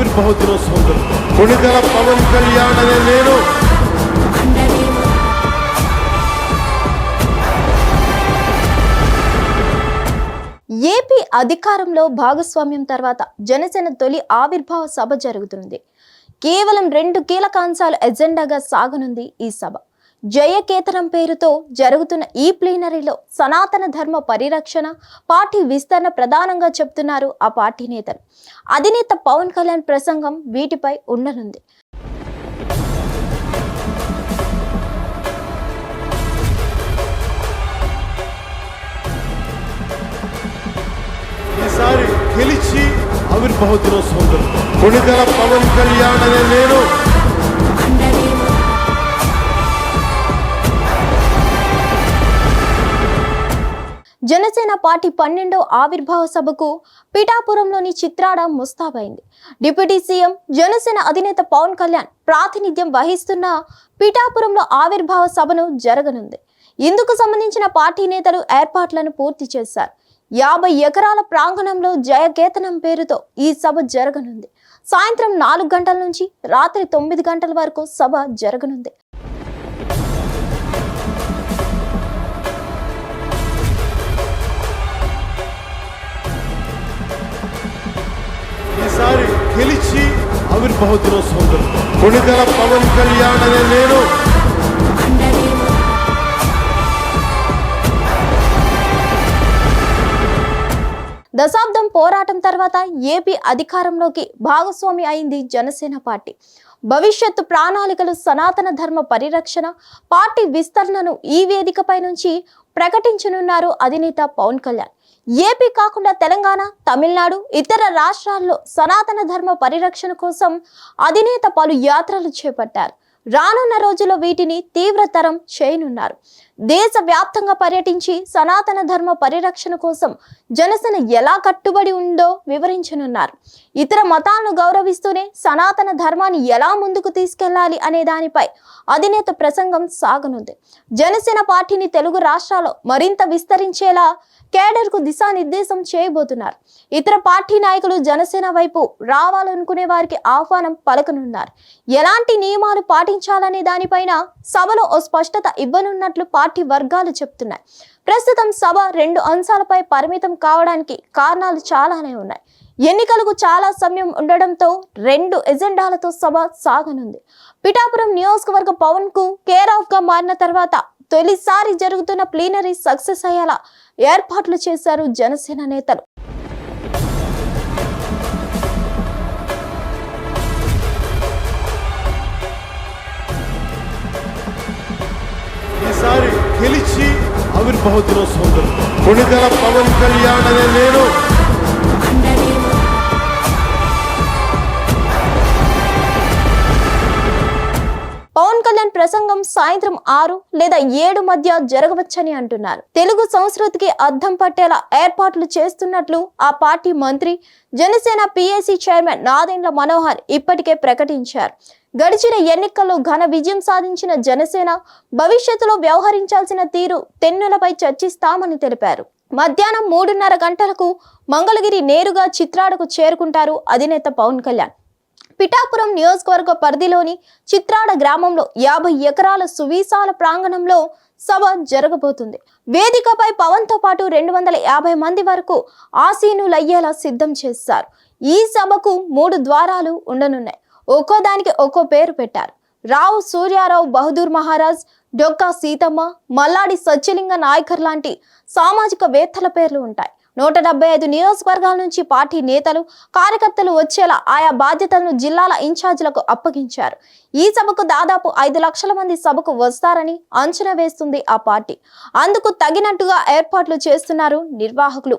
ఆవిర్భావ దినోత్సవం. కొణిదెల పవన్ కళ్యాణ్ అనే నేను. ఏపీ అధికారంలో భాగస్వామ్యం తర్వాత జనసేన తొలి ఆవిర్భావ సభ జరుగుతుంది. కేవలం రెండు కీలక అంశాలు ఎజెండాగా సాగనుంది ఈ సభ. జయకేతనం పేరుతో జరుగుతున్న ఈ ప్లీనరీలో సనాతన ధర్మ పరిరక్షణ పార్టీ విస్తరణ ప్రధానంగా చెప్తున్నారు ఆ పార్టీ నేతలు అధినేత పవన్ కళ్యాణ్ ప్రసంగం వీటిపై ఉండనుంది ఈసారి గెలిచి ఆవిర్భావ దినోత్సవం జరుపుకుంటాం. పవన్ కళ్యాణ్ అనే నేను జనసేన పార్టీ పన్నెండో ఆవిర్భావ సభకు పిఠాపురంలోని చిత్రాడ ముస్తాబైంది. డిప్యూటీ సీఎం జనసేన అధినేత పవన్ కళ్యాణ్ ప్రాతినిధ్యం వహిస్తున్న పిఠాపురంలో ఆవిర్భావ సభను జరగనుంది. ఇందుకు సంబంధించిన పార్టీ నేతలు ఏర్పాట్లను పూర్తి చేశారు. యాభై ఎకరాల ప్రాంగణంలో జయకేతనం పేరుతో ఈ సభ జరగనుంది. సాయంత్రం నాలుగు గంటల నుంచి రాత్రి తొమ్మిది గంటల వరకు సభ జరగనుంది. ఆవిర్భావ దినోత్సవం జరుపుకుంటాం. కొణిదెల పవన్ కళ్యాణ్ అనే నేను. దశాబ్దం పోరాటం తర్వాత ఏపీ అధికారంలోకి భాగస్వామి అయింది జనసేన పార్టీ. భవిష్యత్తు ప్రణాళికలు సనాతన ధర్మ పరిరక్షణ పార్టీ విస్తరణను ఈ వేదికపై నుంచి ప్రకటించనున్నారు అధినేత పవన్ కళ్యాణ్. ఏపీ కాకుండా తెలంగాణ తమిళనాడు ఇతర రాష్ట్రాల్లో సనాతన ధర్మ పరిరక్షణ కోసం అధినేత పలు యాత్రలు చేపట్టారు. రానున్న రోజుల్లో వీటిని తీవ్రతరం చేయనున్నారు. దేశవ్యాప్తంగా పర్యటించి సనాతన ధర్మ పరిరక్షణ కోసం జనసేన ఎలా కట్టుబడి ఉందో వివరించనున్నారు. ఇతర మతాలను గౌరవిస్తూనే సనాతన ధర్మాన్ని ఎలా ముందుకు తీసుకెళ్ళాలి అనే దానిపై అధినేత ప్రసంగం సాగనుంది. జనసేన పార్టీని తెలుగు రాష్ట్రాల్లో మరింత విస్తరించేలా కేడర్కు దిశానిర్దేశం చేయబోతున్నారు. ఇతర పార్టీ నాయకులు జనసేన వైపు రావాలనుకునే వారికి ఆహ్వానం పలకనున్నారు. ఎలాంటి నియమాలు పాటించాలనే దానిపైన సభలో ఓ స్పష్టత ఇవ్వనున్నట్లు పార్టీ పార్టీ వర్గాలు చెప్తున్నాయి. ప్రస్తుతం సభ రెండు అంశాలపై పరిమితం కావడానికి కారణాలు చాలానే ఉన్నాయి. ఎన్నికలకు చాలా సమయం ఉండడంతో రెండు ఎజెండాలతో సభ సాగనుంది. పిఠాపురం నియోజకవర్గ పవన్కు కేర్ ఆఫ్గా మారిన తర్వాత తొలిసారి జరుగుతున్న ప్లీనరీ సక్సెస్ అయ్యేలా ఏర్పాట్లు చేశారు జనసేన నేతలు. ఆవిర్భావ దినోత్సవం జరుపుకుంటాం. కొణిదెల పవన్ కళ్యాణ్ అనే నేను. పవన్ కళ్యాణ్ ప్రసంగం సాయంత్రం ఆరు లేదా ఏడు మధ్య జరగవచ్చని అంటున్నారు. తెలుగు సంస్కృతికి అద్దం పట్టేలా ఏర్పాట్లు చేస్తున్నట్లు ఆ పార్టీ మంత్రి జనసేన పిఏసి చైర్మన్ నాదెండ్ల మనోహర్ ఇప్పటికే ప్రకటించారు. గడిచిన ఎన్నికల్లో ఘన విజయం సాధించిన జనసేన భవిష్యత్తులో వ్యవహరించాల్సిన తీరు తెన్నులపై చర్చిస్తామని తెలిపారు. మధ్యాహ్నం మూడున్నర గంటలకు మంగళగిరి నేరుగా చిత్రాడకు చేరుకుంటారు అధినేత పవన్ కళ్యాణ్. పిఠాపురం నియోజకవర్గ పరిధిలోని చిత్రాడ గ్రామంలో యాభై ఎకరాల సువిశాల ప్రాంగణంలో సభ జరగబోతుంది. వేదికపై పవన్తో పాటు రెండు వందల యాభై మంది వరకు ఆసీనులయ్యేలా సిద్ధం చేశారు. ఈ సభకు మూడు ద్వారాలు ఉండనున్నాయి. ఒక్కో దానికి ఒక్కో పేరు పెట్టారు. రావు సూర్యారావు బహదూర్ మహారాజ్ డొక్కా సీతమ్మ మల్లాడి సత్యలింగ నాయకర్ లాంటి సామాజిక వేత్తల పేర్లు ఉంటాయి. నూట డెబ్బై ఐదు నియోజకవర్గాల నుంచి పార్టీ నేతలు కార్యకర్తలు వచ్చేలా ఆయా బాధ్యతలను జిల్లాల ఇన్ఛార్జీలకు అప్పగించారు. ఈ సభకు దాదాపు ఐదు లక్షల మంది సభకు వస్తారని అంచనా వేస్తుంది ఆ పార్టీ. అందుకు తగినట్టుగా ఏర్పాట్లు చేస్తున్నారు నిర్వాహకులు.